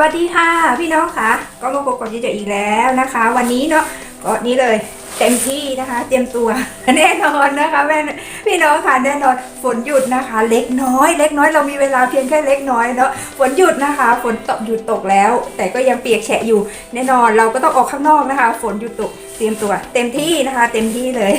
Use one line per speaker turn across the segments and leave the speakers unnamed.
วัสดีค่ะพี่น้องค่ะ ก็มาพบกับเจ๊เจอีกแล้วนะคะ วันนี้เนาะก็นี่เลยเต็มที่นะคะ เตรียมตัวแน่นอนนะคะแม่พี่น้องค่ะแน่นอนฝนหยุดนะคะ เล็กน้อย เล็กน้อยเรามีเวลาเพียงแค่เล็กน้อยเนาะฝนหยุดนะคะฝนตกหยุดตกแล้ว แต่ก็ยังเปียกแฉะอยู่แน่นอนเราก็ต้องออกข้างนอกนะคะ ฝนหยุดตกเตรียมตัวเต็มที่นะคะ เต็มที่เลย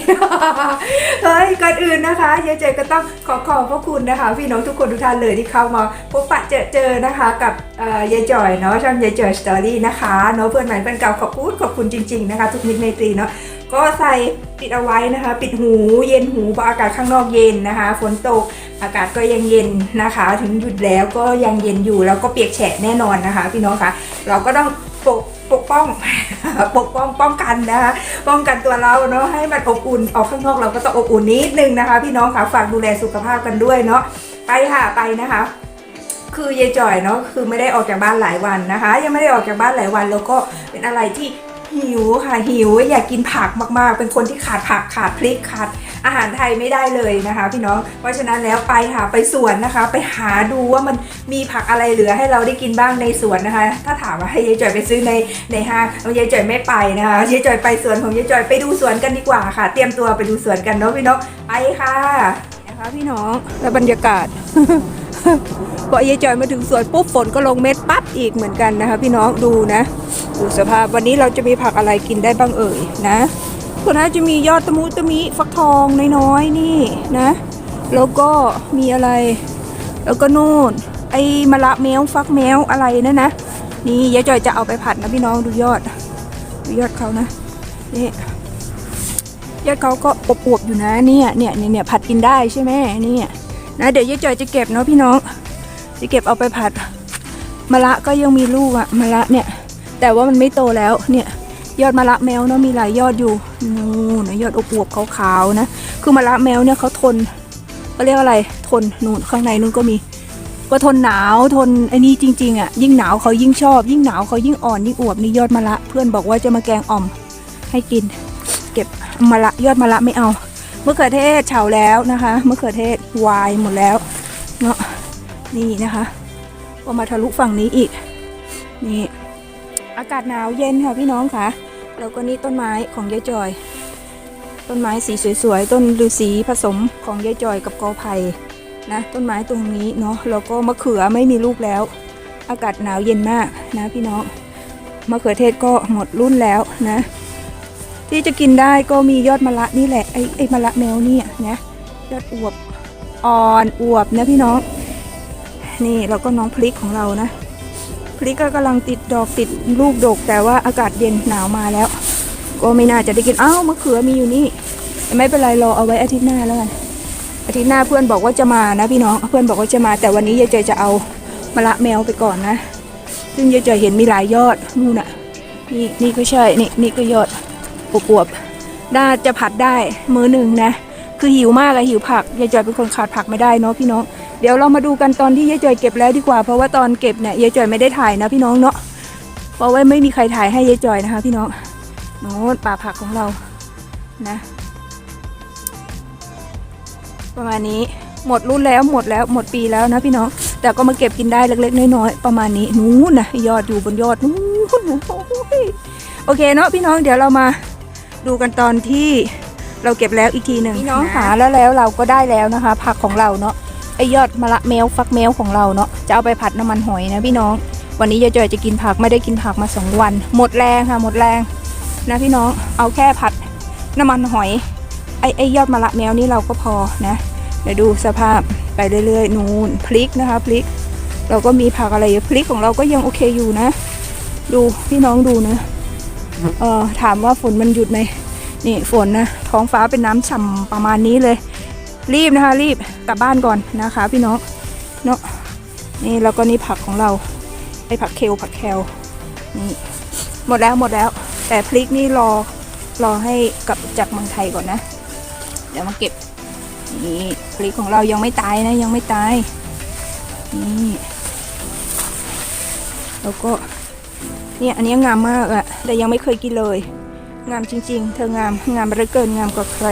เฮ้ยก่อนอื่นนะคะเจ๊เจก็ต้องขอขอบพระคุณนะคะ พี่น้องทุกคนทุกท่านเลยที่เข้ามาพบปะเจอเจอนะคะกับเอ่อยจอยเนาะช่องยายจอยสตอรี่นะคะเนาะเพื่อนใหม่เพื่อนเก่าขอบคุณขอบคุณจริงๆนะคะ ทุกมิตรไมตรีเนาะก็ใส่ปิดเอาไว้นะคะ ปิดหูเย็นหูเพราะอากาศข้างนอกเย็นนะคะฝนตกอากาศก็ยังเย็นนะคะ ถึงหยุดแล้วก็ยังเย็นอยู่แล้วก็เปียกแฉะแน่นอนนะคะ พี่น้องคะเราก็ต้อง ปกปกป้อง ปกป้องป้องกันนะคะป้องกันตัวเราเนาะให้มันอบอุ่นออกข้างนอกเราก็ต้องอบอุ่นนิดนึงนะคะ พี่น้องค่ะฝากดูแลสุขภาพกันด้วยเนาะไปค่ะไปนะคะ คือยายจ่อยเนาะคือไม่ได้ออกจากบ้านหลายวันนะคะ ยังไม่ได้ออกจากบ้านหลายวันแล้วก็เป็นอะไรที่หิวค่ะหิวอยากกินผักมากๆ เป็นคนที่ขาดผักขาดพริกขาด อาหารไทยไม่ได้เลยนะคะ พี่น้อง เพราะฉะนั้นแล้วไปค่ะไปสวนนะคะ ไปหาดูว่ามันมีผักอะไรเหลือให้เราได้กินบ้างในสวนนะคะ ถ้าถามว่าให้ยายจ่อยไปซื้อในในห้างยายจ่อยไม่ไปนะคะยายจ่อยไปสวนของยายจ่อยไปดูสวนกันดีกว่าค่ะ เตรียมตัวไปดูสวนกันเนาะพี่น้องไปค่ะนะคะพี่น้องและบรรยากาศพอยายจอยมาถึงสวนปุ๊บฝนก็ลงเม็ดปั๊บอีกเหมือนกันนะคะ พี่น้องดูนะ ดูสภาพวันนี้เราจะมีผักอะไรกินได้บ้างเอ่ยนะ คนน่าจะมียอดตะมูตะมิฟักทองน้อยๆนี่นะ แล้วก็มีอะไร แล้วก็นู่น ไอ้มะละแมวฟักแมวอะไรนั่นนะ นี่ยายจอยจะเอาไปผัดนะพี่น้องดูยอด ดูยอดเขานะนี่ยอดเขาก็อวบๆอยู่นะนี่เนี่ยเนี่ยเนี่ยผัดกินได้ใช่ไหมเนี่ยนะเดี๋ยวยายจอยจะเก็บเนาะพี่น้องจะเก็บเอาไปผัดมะละก็ยังมีลูกอะมะละเนี่ย แต่ว่ามันไม่โตแล้วเนี่ย ยอดมะละแมวเนาะมีหลายยอดอยู่นู่นะยอดอวบๆขาวๆนะ คือมะละแมวเนี่ยเขาทนเขาเรียกอะไรทนนู่นข้างในนู่นก็มี ก็ทนหนาวทนไอ้นี่จริง ๆอะยิ่งหนาวเขายิ่งชอบ ยิ่งหนาวเขายิ่งอ่อนยิ่งอวบนี่ยอดมะละ เพื่อนบอกว่าจะมาแกงอ่อมให้กิน เก็บมะละยอดมะละไม่เอามะเขือเทศเฉาแล้วนะคะมะเขือเทศวายหมดแล้วเนาะนี่นะคะก็มาทะลุฝั่งนี้อีกนี่ อากาศหนาวเย็นค่ะพี่น้องค่ะ แล้วก็นี่ต้นไม้ของยายจอย ต้นไม้สีสวยๆ ต้นฤาษีผสมของยายจอยกับกอไผ่นะ ต้นไม้ตรงนี้เนาะ แล้วก็มะเขือไม่มีลูกแล้ว อากาศหนาวเย็นมากนะพี่น้อง มะเขือเทศก็หมดรุ่นแล้วนะ ที่จะกินได้ก็มียอดมะละนี่แหละ ไอ้ไอ้มะละแมวเนี่ยนะ ยอดอวบอ่อนอวบนะพี่น้อง นี่แล้วก็น้องพริกของเรานะ พริกก็กำลังติดดอกติดลูกดก แต่ว่าอากาศเย็นหนาวมาแล้ว ก็ไม่น่าจะได้กินอ้าวมะเขือมีอยู่นี่ไม่เป็นไรรอเอาไว้อาทิตย์หน้าแล้วกันอาทิตย์หน้าเพื่อนบอกว่าจะมานะพี่น้องเพื่อนบอกว่าจะมา แต่วันนี้ยายเจยจะเอามะละแมวไปก่อนนะ ซึ่งยายเจยเห็นมีหลายยอดนู่นน่ะนี่นี่ก็ใช่นี่นี่ก็ยอดอวบๆน่าจะผัดได้มื้อหนึ่งนะ คือหิวมากอะหิวผักยายจอยเป็นคนขาดผักไม่ได้เนาะพี่น้อง เดี๋ยวเรามาดูกันตอนที่ยายจอยเก็บแล้วดีกว่า เพราะว่าตอนเก็บเนี่ยยายจอยไม่ได้ถ่ายนะพี่น้องเนาะเพราะว่าไม่มีใครถ่ายให้ยายจอยนะคะ พี่น้องโน้นป่าผักของเรานะ ประมาณนี้หมดรุ่นแล้วหมดแล้วหมดปีแล้วนะพี่น้อง แต่ก็มาเก็บกินได้เล็กๆน้อยๆประมาณนี้นู้นนะยอดอยู่บนยอดนู้นนะโอ้ยโอเคเนาะพี่น้องเดี๋ยวเรามาดูกันตอนที่เราเก็บแล้วอีกทีหนึ่งพี่น้องหาแล้วแล้วเราก็ได้แล้วนะคะ ผักของเราเนาะ ไอยอดมะละแมวฟักแมวของเราเนาะจะเอาไปผัดน้ำมันหอยนะพี่น้อง วันนี้ยายจอยจะกินผักไม่ได้กินผักมาสองวัน หมดแรงค่ะหมดแรงนะพี่น้องเอาแค่ผัดน้ำมันหอยไอไอยอดมะละแมวนี่เราก็พอนะเดี๋ยวดูสภาพไปเรื่อยๆ นูนพริกนะคะพริก เราก็มีผักอะไรพริกของเราก็ยังโอเคอยู่นะ ดูพี่น้องดูนะเออถามว่าฝนมันหยุดไหมนี่ฝนนะท้องฟ้าเป็นน้ำฉ่ำประมาณนี้เลย รีบนะคะ รีบกลับบ้านก่อนนะคะ พี่น้องเนาะนี่แล้วก็นี่ผักของเราไอผักเคลผักแคลนี่หมดแล้วหมดแล้ว แต่พริกนี่รอรอให้กลับจากเมืองไทยก่อนนะ เดี๋ยวมาเก็บนี่พริกของเรายังไม่ตายนะยังไม่ตายนี่แล้วก็เนี่ยอันนี้งามมากอะแต่ยังไม่เคยกินเลย งามจริง ๆ เธองามงามเหลือเกินงามกว่าใคร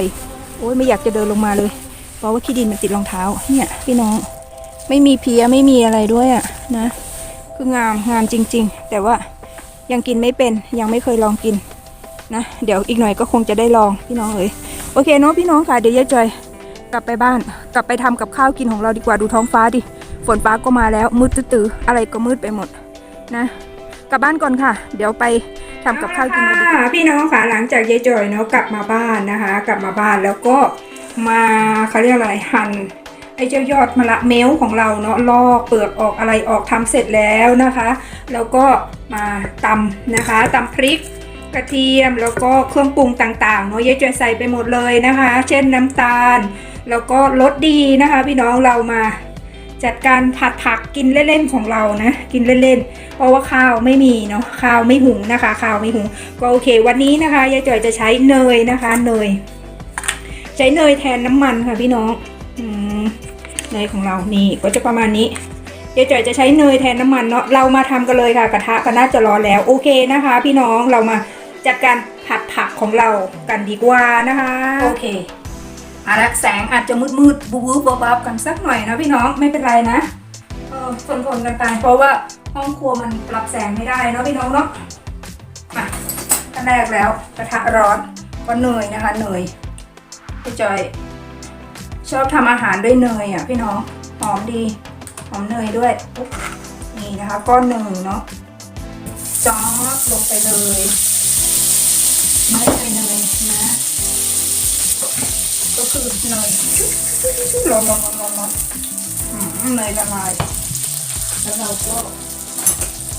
โอ้ยไม่อยากจะเดินลงมาเลย เพราะว่าขี้ดินมันติดรองเท้าเนี่ยพี่น้องไม่มีเพียไม่มีอะไรด้วยอะนะ คืองามงามจริง ๆ แต่ว่ายังกินไม่เป็นยังไม่เคยลองกินนะเดี๋ยวอีกหน่อยก็คงจะได้ลองพี่น้องเอ๋ยโอเคเนาะพี่น้องค่ะเดี๋ยวยายจอยกลับไปบ้าน กลับไปทำกับข้าวกินของเราดีกว่าดูท้องฟ้าดิฝนฟ้าก็มาแล้วมืดตื้ออะไรก็มืดไปหมดนะกลับบ้านก่อนค่ะ เดี๋ยวไปทำกับข้าวกินกันดีกว่าพี่น้องค่ะหลังจากยายจอยเนาะกลับมาบ้านนะคะ กลับมาบ้านแล้วก็ มาเขาเรียกอะไรหั่นไอ้เจ้ายอดมะละเมลของเราเนาะลอกเปลือกออกอะไรออกทำเสร็จแล้วนะคะ แล้วก็มาตำนะคะตำพริกกระเทียมแล้วก็เครื่องปรุงต่างๆเนาะยายจอยใส่ไปหมดเลยนะคะ เช่นน้ำตาล แล้วก็รสดีนะคะ พี่น้องเรามาจัดการผัดผักกินเล่นๆของเรานะ กินเล่นๆ เพราะว่าข้าวไม่มีเนาะข้าวไม่หุงนะคะ ข้าวไม่หุงก็โอเค วันนี้นะคะยายจ่อยจะใช้เนยนะคะเนย ช้เนยแทนน้ำมันค่ะพี่น้องอเนยของเรานี่ก็จะประมาณนี้ยายวจอยจะใช้เนยแทนน้ำมันเนาะเรามาทำกันเลยค่ะกระทะก็น่าจะร้อนแล้วโอเคนะคะ พี่น้องเรามาจัดการผัดผักของเรากันดีกว่านะคะโอเคอาละแสงอาจจะมืดมืดๆบูบูบบับกันสักหน่อยนะพี่น้องไม่เป็นไรนะเออทนทนๆกันไปเพราะว่าห้องครัวมันปรับแสงไม่ได้เนาะพี่น้องเนาะมาขั้นแรกแล้วกระทะร้อนก็เนยนะคะเนย พี่จอย ชอบทำอาหารด้วยเนยอะพี่น้องหอมดีหอมเนยด้วย นี่นะคะก้อนหนึ่งเนาะจอดลงไปเลยไม่ใช่เนยนะ ก็คือเนยร้อนร้อนร้อนร้อนเนยละลาย แล้วเราก็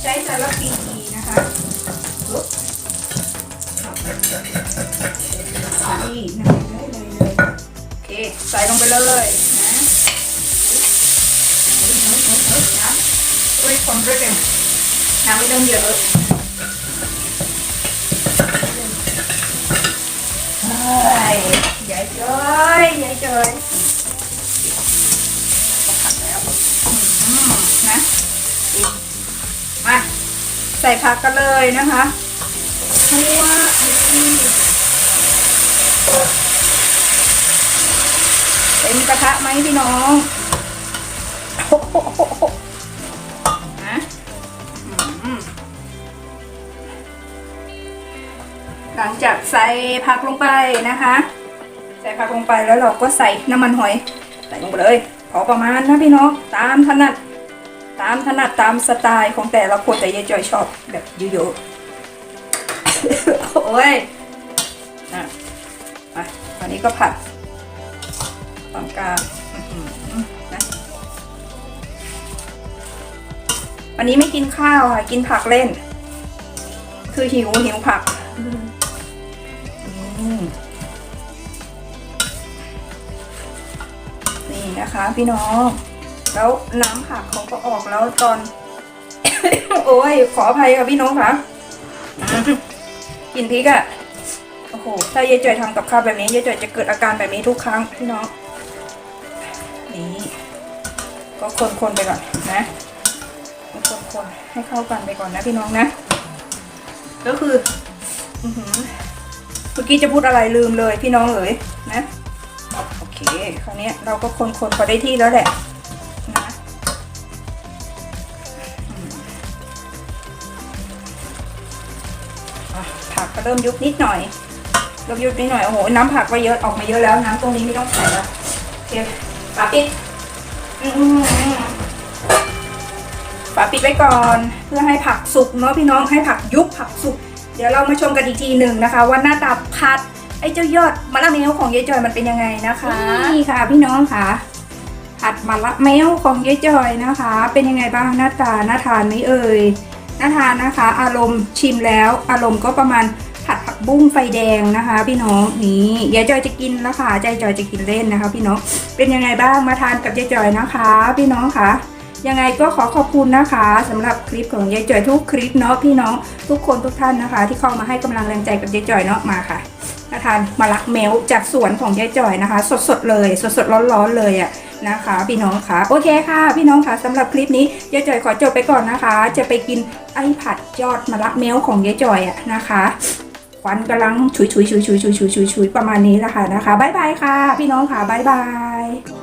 ใช้สารพีนะคะปึ๊บใส่นยได้ ใส่ลงไปเลยนะน้ำด้วยความรวดเร็วน้ำไม่ต้องเยอะเฮ้ยใหญ่เจ้ยใหญ่เจ้ยผัดแล้วนะมาใส่ผักกันเลยนะคะทั่ว เต็มกระทะไหมพี่น้องหนะหลังจากใส่ผักลงไปนะคะ ใส่ผักลงไปแล้วเราก็ใส่น้ำมันหอย ใส่ลงไปเลยพอประมาณนะพี่น้อง ตามถนัด ตามถนัดตามสไตล์ของแต่ละคนแต่ยายจอยชอบแบบเยอะๆโอ้ยอะมาตอนนี้ก็ผัด ตอนกลางนะวันนี้ไม่กินข้าวค่ะ กินผักเล่น คือหิวหิวผักนี่นะคะ พี่น้อง แล้วน้ำผักเขาก็ออกแล้วตอน โอ้ย ขออภัยค่ะพี่น้องค่ะกินพริกอะ่ะโอ้โห ถ้ายายจ่อยทำกับข้าวแบบนี้ยายจ่อยจะเกิดอาการแบบนี้ทุกครั้งพี่น้อง นี่ก็คนๆไปก่อนนะคนๆให้เข้ากันไปก่อนนะพี่น้องนะ ก็คือเมื่อกี้จะพูดอะไรลืมเลยพี่น้องเอ๋ยนะ โอเค คราวนี้เราก็คนๆพอได้ที่แล้วแหละนะอืมอะผักก็เริ่มยุบนิดหน่อยเริ่มยุบนิดหน่อย โอ้โห น้ำผักก็เยอะออกมาเยอะแล้ว น้ำตรงนี้ไม่ต้องใส่แล้วโอเค ฝาปิดอืมฝาปิดไว้ก่อน เพื่อให้ผักสุกเนาะพี่น้องให้ผักยุบผักสุก เดี๋ยวเรามาชมกันอีกทีหนึ่งนะคะ ว่าหน้าตาผัดไอ้เจ้ายอดมะละเมลของยายจอยมันเป็นยังไงนะคะ นี่ค่ะ พี่น้องค่ะผัดมะละเมลของยายจอยนะคะ เป็นยังไงบ้างหน้าตาน่าทานไหมเอ่ยน่าทานนะคะ อารมณ์ชิมแล้ว อารมณ์ก็ประมาณผัดผัก บุ้งไฟแดงนะคะ พี่น้องนี่ยายจอยจะกินแล้วค่ะยายจอยจะกินเล่นนะคะ พี่น้องเป็นยังไงบ้างมาทานกับยายจอยนะคะ พี่น้องค่ะยังไงก็ขอขอบคุณนะคะสำหรับคลิปของยายจอยทุกคลิปเนาะพี่น้องทุกคนทุกท่านนะคะ ที่เข้ามาให้กำลังแรงใจกับยายจอยเนาะมาค่ะน่าทานมะละเมลจากสวนของยายจอยนะคะ สดๆเลย สดๆร้อนๆเลยอะนะคะ พี่น้องค่ะโอเคค่ะ พี่น้องค่ะสำหรับคลิปนี้ยายจอยขอจบไปก่อนนะคะ จะไปกินไอ้ผัดยอดมะละเมลของยายจอยอะนะคะ ควันกำลังชุยชุยชุยชุยชุยชุยชุยประมาณนี้ละค่ะนะคะบายบายค่ะ พี่น้องค่ะบายบาย